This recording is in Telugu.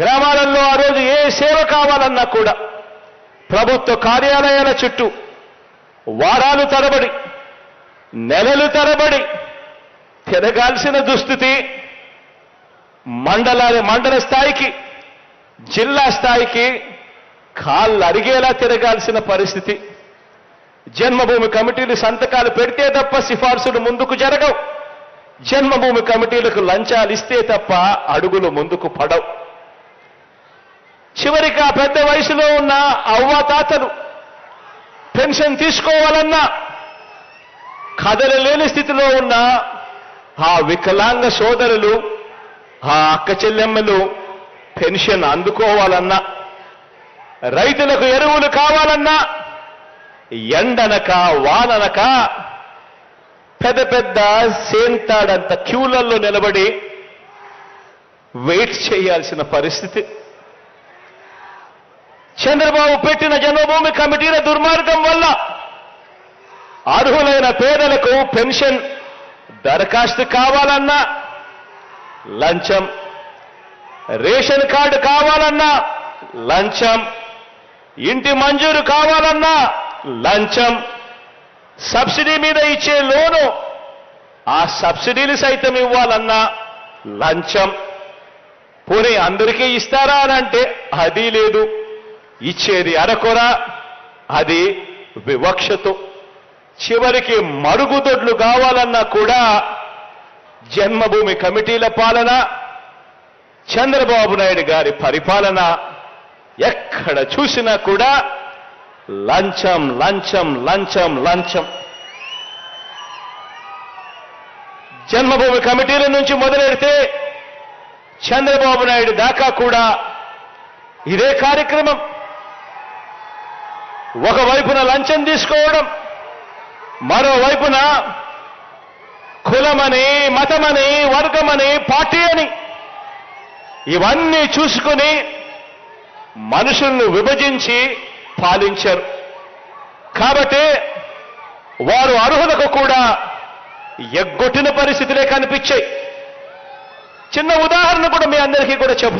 గ్రామాలలో ఆ రోజు ఏ సేవ కావాలన్నా కూడా ప్రభుత్వ కార్యాలయాల చుట్టూ వారాలు తరబడి నెలలు తరబడి తిరగాల్సిన దుస్థితి మండల మండల స్థాయికి జిల్లా స్థాయికి కాళ్ళు అరిగేలా తిరగాల్సిన పరిస్థితి. జన్మభూమి కమిటీలు సంతకాలు పెడితే తప్ప సిఫార్సులు ముందుకు జరగవు. జన్మభూమి కమిటీలకు లంచాలు ఇస్తే తప్ప అడుగులు ముందుకు పడవు. చివరికి ఆ పెద్ద వయసులో ఉన్న అవ్వాతాతలు పెన్షన్ తీసుకోవాలన్నా కదలలేని స్థితిలో ఉన్న ఆ వికలాంగ సోదరులు ఆ అక్క చెల్లెమ్మలు పెన్షన్ అందుకోవాలన్నా రైతులకు ఎరువులు కావాలన్నా ఎండనక వాననక పెద్ద పెద్ద సేంతాడంత క్యూలలో నిలబడి వెయిట్ చేయాల్సిన పరిస్థితి. చంద్రబాబు పెట్టిన జన్మభూమి కమిటీల దుర్మార్గం వల్ల అర్హులైన పేదలకు పెన్షన్ దరఖాస్తు కావాలన్నా లంచం రేషన్ కార్డు కావాలన్నా లంచం ఇంటి మంజూరు కావాలన్నా లంచం సబ్సిడీ మీద ఇచ్చే లోను ఆ సబ్సిడీని సైతం ఇవ్వాలన్నా లంచం. పోనీ అందరికీ ఇస్తారా అని అంటే అది లేదు. ఇచ్చేది అరకొర అది వివక్షతో. చివరికి మరుగుదొడ్లు కావాలన్నా కూడా జన్మభూమి కమిటీల పాలన చంద్రబాబు నాయుడు గారి పరిపాలన ఎక్కడ చూసినా కూడా లంచం లంచం లంచం లంచం. జన్మభూమి కమిటీల నుంచి మొదలెడితే చంద్రబాబు నాయుడు దాకా కూడా ఇదే కార్యక్రమం. ఒకవైపున లంచం తీసుకోవడం మరోవైపున కులమని మతమని వర్గమని పార్టీ అని ఇవన్నీ చూసుకుని మనుషులను విభజించి పాలించారు. కాబట్టి వారు అర్హులకు కూడా ఎగ్గొట్టిన పరిస్థితులే కనిపించాయి. చిన్న ఉదాహరణ కూడా మీ అందరికీ కూడా చెబుతాను